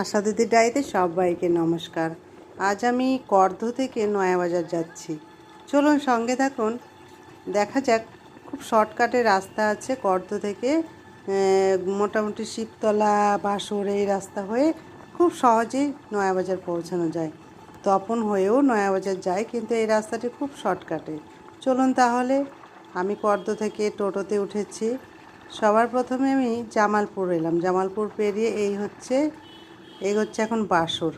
আশা দিদি ডাইতে সবাইকে নমস্কার। আজ আমি কর্ধ থেকে নয়াবাজার যাচ্ছি। চলুন সঙ্গে থাকুন। দেখা যাক, খুব শর্টকাটে রাস্তা আছে কর্ধ থেকে। মোটামুটি শিবতলা বাসর এই রাস্তা হয়ে খুব সহজেই নয়াবাজার পৌঁছানো যায়। তপন হয়েও নয়াবাজার যায়, কিন্তু এই রাস্তাটি খুব শর্টকাটে। চলুন তাহলে, আমি কর্দ থেকে টোটোতে উঠেছি। সবার প্রথমে আমি জামালপুর এলাম। জামালপুর পেরিয়ে এই হচ্ছে এই হচ্ছে এখন বাসর।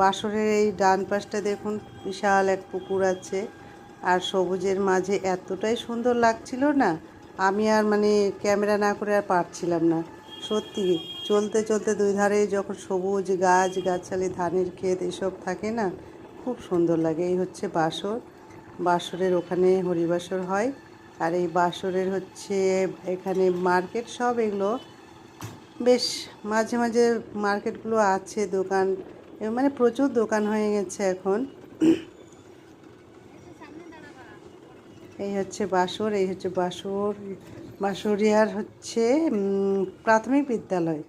বাসরের এই ডান পাশটা দেখুন, বিশাল এক পুকুর আছে। আর সবুজের মাঝে এতটাই সুন্দর লাগছিল না, আমি আর মানে ক্যামেরা না করে আর পারছিলাম না। সত্যি, চলতে চলতে দুই ধারে যখন সবুজ গাছ, গাছালি, ধানের ক্ষেত এসব থাকে না, খুব সুন্দর লাগে। এই হচ্ছে বাসর। বাসরের ওখানে হরিবাসর হয়। আর এই বাসরের হচ্ছে এখানে মার্কেট সব এগুলো বেশ, মাঝে মাঝে মার্কেটগুলো আছে, দোকান মানে প্রচুর দোকান হয়ে গেছে এখন। এই হচ্ছে বাসর, এই হচ্ছে বাসর, বাসরিয়ার হচ্ছে প্রাথমিক বিদ্যালয়।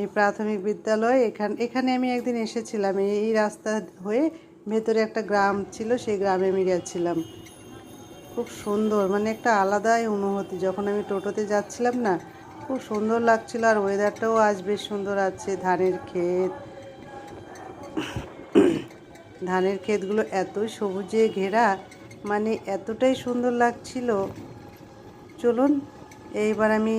এই প্রাথমিক বিদ্যালয়, এখান, এখানে আমি একদিন এসেছিলাম এই রাস্তা হয়ে ভেতরে একটা গ্রাম ছিল, সেই গ্রামে আমি গেছিলাম। খুব সুন্দর মানে একটা আলাদাই অনুভূতি, যখন আমি টোটোতে যাচ্ছিলাম না খুব সুন্দর লাগছিল আর ওয়েদারটাও আজ বেশ সুন্দর আছে। ধানের ক্ষেত। ধানের ক্ষেতগুলো এতই সবুজে ঘেরা মানে এতটাই সুন্দর লাগছিল। চলুন, এইবার আমি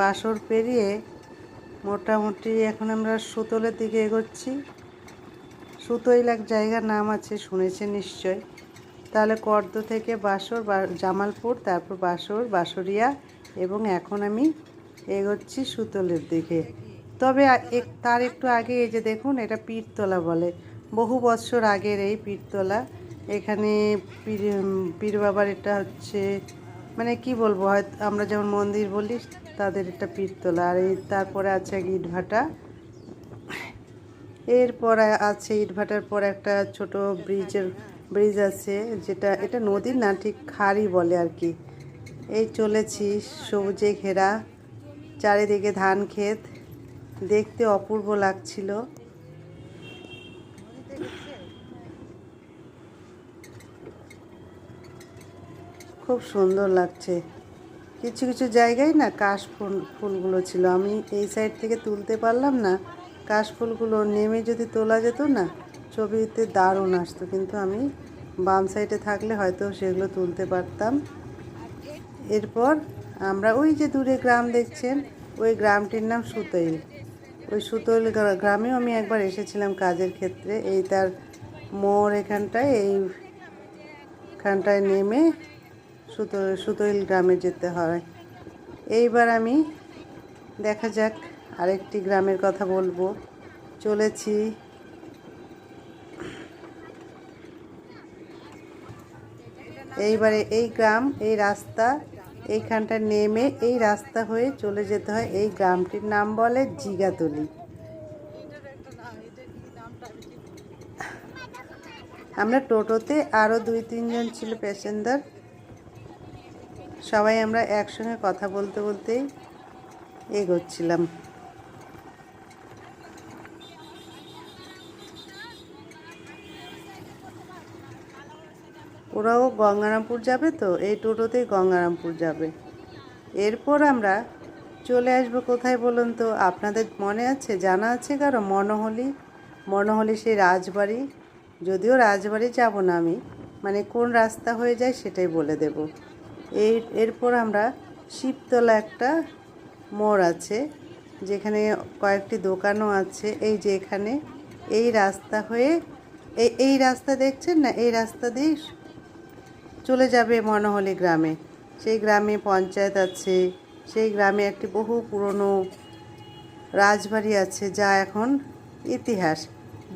বাসর পেরিয়ে মোটামুটি এখন আমরা সুতলের দিকে এগোচ্ছি। সুতৈল এক জায়গার নাম আছে শুনেছে নিশ্চয় তাহলে কর্দ থেকে বাসর জামালপুর, তারপর বাসর, বাসরিয়া, এবং এখন আমি এগোচ্ছি সুতলের দিকে। তবে তার একটু আগে এই যে দেখুন, এটা পীরতলা বলে। বহু বছর আগের এই পীরতলা। এখানে পীর পীর বাবার এটা হচ্ছে মানে কি বলব হয়তো আমরা যেমন মন্দির বলি, তাদের এটা পীরতলা। আর এই তারপরে আছে ইটভাটা। এরপর আছে ইটভাটার পর একটা ছোট ব্রিজের ব্রিজ আছে, যেটা, এটা নদীর না, ঠিক খাড়ি বলে আর কি। এই চলেছি সবুজে ঘেরা, চারিদিকে ধান ক্ষেত। দেখতে অপূর্ব লাগছিল। খুব সুন্দর লাগছে। কিছু কিছু জায়গায় না কাশ ফুল, ফুলগুলো ছিল। আমি এই সাইড থেকে তুলতে পারলাম না। কাশ ফুলগুলো নেমে যদি তোলা যেত না ছবিতে দারুণ আসতো, কিন্তু আমি বাম সাইডে থাকলে হয়তো সেগুলো তুলতে পারতাম। এরপর আমরা ওই যে দূরে গ্রাম দেখছেন, ওই গ্রামটির নাম সুতৈল। ওই সুতৈল গ্রামেও আমি একবার এসেছিলাম কাজের ক্ষেত্রে, এই তার মোড় এখানটায় এই এখানটায় নেমে সুতো, সুতৈল গ্রামে যেতে হয়। এইবার আমি দেখা যাক আরেকটি গ্রামের কথা বলব। চলেছি এইবারে এই গ্রাম, এই রাস্তা, এইখানটা নেমে এই রাস্তা হয়ে চলে যেতে হয় এই গ্রামটির নাম বলে জিগাতলি। আমরা টোটোতে আরও দুই তিনজন ছিল প্যাসেঞ্জার। সবাই আমরা একসঙ্গে কথা বলতে, বলতেই এগোচ্ছিলাম। ওরাও গঙ্গারামপুর যাবে তো? এই টোটোতেই গঙ্গারামপুর যাবে। এরপর আমরা চলে আসব কোথায় বলুন তো? আপনাদের মনে আছে, জানা আছে কারও? মনোহলি। মনোহলি সেই রাজবাড়ি। যদিও রাজবাড়ি যাব না আমি মানে কোন রাস্তা হয়ে যায় সেটাই বলে দেব। এই, এরপর আমরা শিবতলা একটা মোড় আছে, যেখানে কয়েকটি দোকানও আছে। এই যে এখানে, এই রাস্তা হয়ে, এই এই রাস্তা দেখছেন না? এই রাস্তা দিয়ে চলে যাবে মনোহলি গ্রামে। সেই গ্রামে পঞ্চায়েত আছে, সেই গ্রামে একটি বহু পুরনো রাজবাড়ি আছে যা এখন ইতিহাস।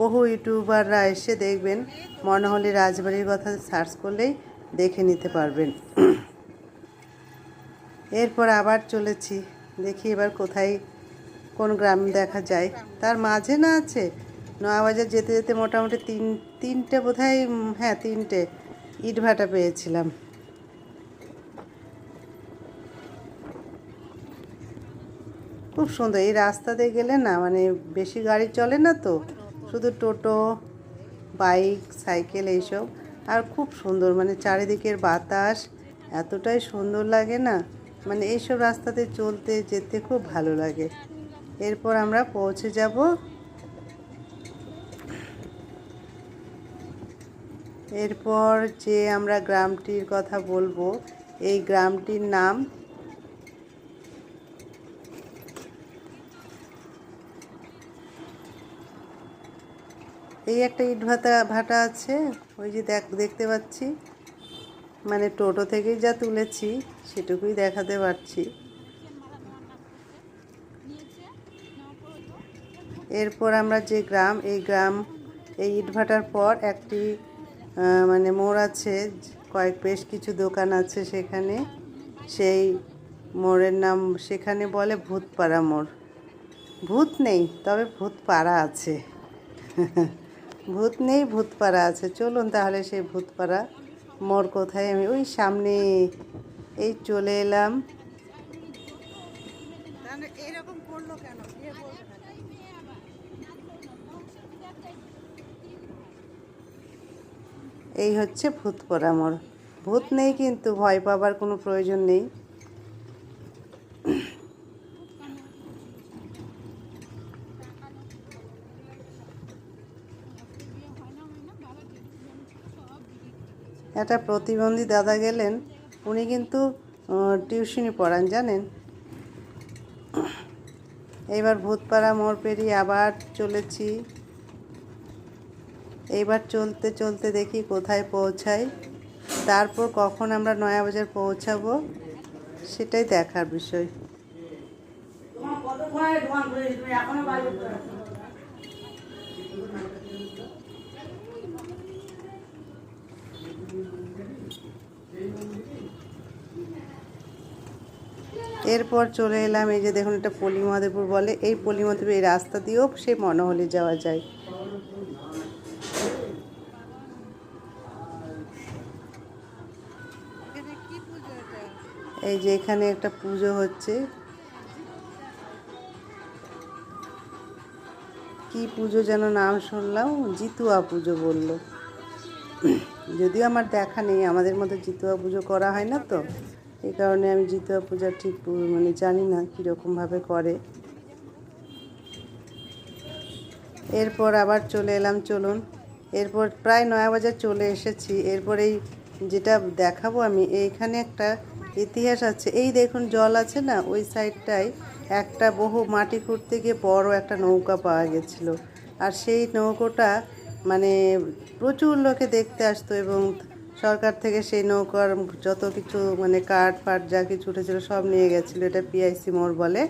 বহু ইউটিউবাররা এসে দেখবেন মনোহলি রাজবাড়ির কথা সার্চ করলেই দেখে নিতে পারবেন। এরপর আবার চলেছি, দেখি এবার কোথায় কোন গ্রাম দেখা যায়। তার মাঝে না আছে, নয়াবাজার যেতে যেতে মোটামুটি তিন, তিনটে বোধহয় হ্যাঁ তিনটে। ইটভাটা পেয়েছিলাম। খুব সুন্দর। এই রাস্তা দিয়ে গেলে না মানে বেশি গাড়ি চলে না তো? শুধু টোটো, বাইক, সাইকেল এইসব। আর খুব সুন্দর মানে চারিদিকের বাতাস এতটাই সুন্দর লাগে না? মানে এইসব রাস্তাতে চলতে, যেতে খুব ভালো লাগে। এরপর আমরা পৌঁছে যাব এরপর যে আমরা গ্রামটির কথা বলব, এই গ্রামটির নাম এই একটা ইট ভাতা ভাটা আছে, ওই যে দেখ, দেখতে পাচ্ছি। মানে টোটো থেকেই যা তুলেছি, সেটুকুই দেখাতে পারছি। এরপর আমরা যে গ্রাম, এই গ্রাম, এই ইটভাটার পর একটি মানে মোড় আছে, কয়েক বেশ কিছু দোকান আছে সেখানে। সেই মোড়ের নাম সেখানে বলে ভূতপাড়া মোড়। ভূত নেই, তবে ভূতপাড়া আছে। ভূত নেই, ভূতপাড়া আছে। চলুন তাহলে সেই ভূতপাড়া মোড় কোথায়? আমি ওই সামনে এই চলে এলাম। এরকম করল কেন? এই হচ্ছে ভূত পরামর ভূত নেই কিন্তু ভয় পাবার কোনো প্রয়োজন নেই। একটা প্রতিবন্ধী দাদা গেলেন, উনি কিন্তু টিউশনি পড়ান, জানেন? এইবার ভূতপাড়া মোড় পেরিয়ে আবার চলেছি। এইবার চলতে চলতে দেখি কোথায় পৌঁছাই। তারপর কখন আমরা নয়াবাজার পৌঁছাবো, সেটাই দেখার বিষয়। এরপর চলে এলাম, এই যে দেখুন এটা পল্লীমহাদেবপুর বলে, এই পল্লীমহাদেবপুর এই রাস্তা দিয়েও সেই মনোহলি যাওয়া যায়। এই যে এখানে একটা পুজো হচ্ছে। কি পুজো যেন নাম শুনলাম? জিতুয়া পুজো বলল। যদিও আমার দেখা নেই, আমাদের মতো জিতুয়া পুজো করা হয় না তো। এই কারণে আমি জিতুয়া পূজা ঠিক মানে জানি না কীরকমভাবে করে। এরপর আবার চলে এলাম, চলুন। এরপর প্রায় নয়াবাজার চলে এসেছি। এরপর এই যেটা দেখাবো আমি, এইখানে একটা ইতিহাস আছে। এই দেখুন, জল আছে না? ওই সাইডটায় একটা বহু মাটি খুঁড়তে গিয়ে বড় একটা নৌকা পাওয়া গেছিল। আর সেই নৌকোটা মানে প্রচুর লোকে দেখতে আসতো এবং সরকার থেকে সেই নৌকার যত কিছু মানে কাঠ ফাট যা কিছু উঠেছিল সব নিয়ে গেছিল, এটা পিআইসি মোড় বলে।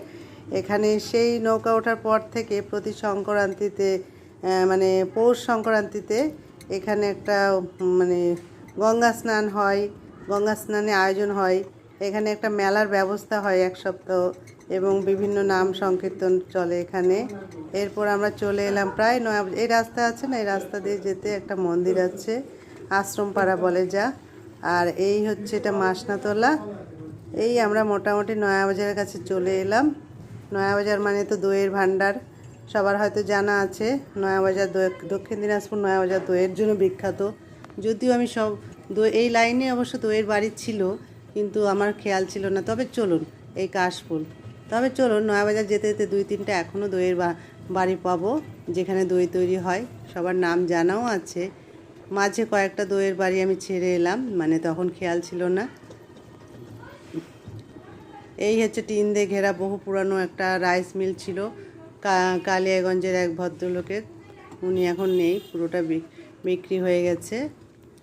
এখানে সেই নৌকা ওঠার পর থেকে প্রতি সংক্রান্তিতে মানে পৌষ সংক্রান্তিতে এখানে একটা মানে গঙ্গা স্নান হয়। গঙ্গা স্নানে আয়োজন হয়। এখানে একটা মেলার ব্যবস্থা হয় এক সপ্তাহ এবং বিভিন্ন নাম সংকীর্তন চলে এখানে। এরপর আমরা চলে এলাম প্রায় নয় এই রাস্তা আছে না? এই রাস্তা দিয়ে যেতে একটা মন্দির আছে, আশ্রমপাড়া বলে যা। আর এই হচ্ছে এটা মাসনাতলা। এই আমরা মোটামুটি নয়াবাজারের কাছে চলে এলাম। নয়াবাজার মানে তো দইয়ের ভাণ্ডার, সবার হয়তো জানা আছে। নয়াবাজার দক্ষিণ দিনাজপুর নয়াবাজার দইয়ের জন্য বিখ্যাত। যদিও আমি সব দই, এই লাইনে অবশ্য দইয়ের বাড়ি ছিল কিন্তু আমার খেয়াল ছিল না। তবে চলুন, এই কাশফুল। তবে চলুন, নয়াবাজার যেতে যেতে দুই তিনটা এখনও দইয়ের বাড়ি পাবো, যেখানে দই তৈরি হয়। সবার নাম জানাও আছে। মাঝে কয়েকটা দইয়ের বাড়ি আমি ছেড়ে এলাম মানে তখন খেয়াল ছিল না। এই হচ্ছে টিন দিয়ে ঘেরা বহু পুরানো একটা রাইস মিল ছিল কালিয়াগঞ্জের এক ভদ্রলোকের। উনি এখন নেই, পুরোটা বিক- বিক্রি হয়ে গেছে।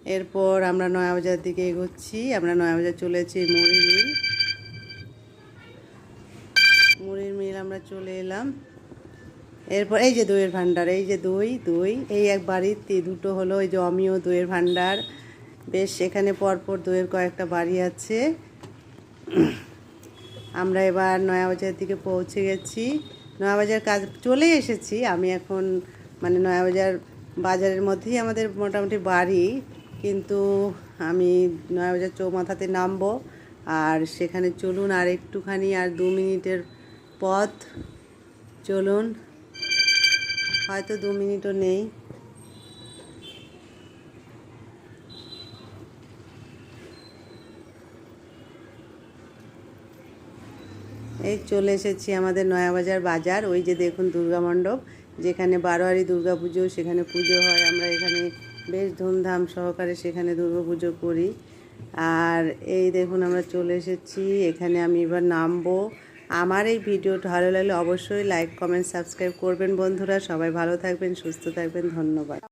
এরপর আমরা নয়াবাজার দিকে এগোচ্ছি, আমরা নয়াবাজার চলে এসেছি মুড়ি মিল। মুড়ির মিল আমরা চলে এলাম। এরপর এই যে দইয়ের ভাণ্ডার, এই যে দই দই, এই এক বাড়ির দুটো হলো, এই যে অমিয় দইয়ের ভাণ্ডার। বেশ, এখানে পরপর দইয়ের কয়েকটা বাড়ি আছে। আমরা এবার নয়াবাজার দিকে পৌঁছে গেছি। নয়াবাজার কাজ, চলে এসেছি। আমি এখন মানে নয়াবাজার বাজারের মধ্যেই আমাদের মোটামুটি বাড়ি। কিন্তু আমি নয়াবাজার চৌমাথাতে নামবো, আর সেখানে চলুন আর একটুখানি আর দু মিনিটের পথ। চলুন, হয়তো দু মিনিটও নেই। এই চলে এসেছি আমাদের নয়াবাজার বাজার, ওই যে দেখুন দুর্গা মণ্ডপ, যেখানে বারোয়ারি দুর্গা পুজো, সেখানে পুজো হয়। আমরা এখানে বেশ ধুমধাম সহকারে সেখানে পুজো করি। আর এই দেখুন আমরা চলে এসেছি, এখানে আমি এবার নামবো। আমার এই ভিডিওটা ভালো লাগলে অবশ্যই লাইক কমেন্ট সাবস্ক্রাইব করবেন বন্ধুরা। সবাই ভালো থাকবেন, সুস্থ থাকবেন, ধন্যবাদ।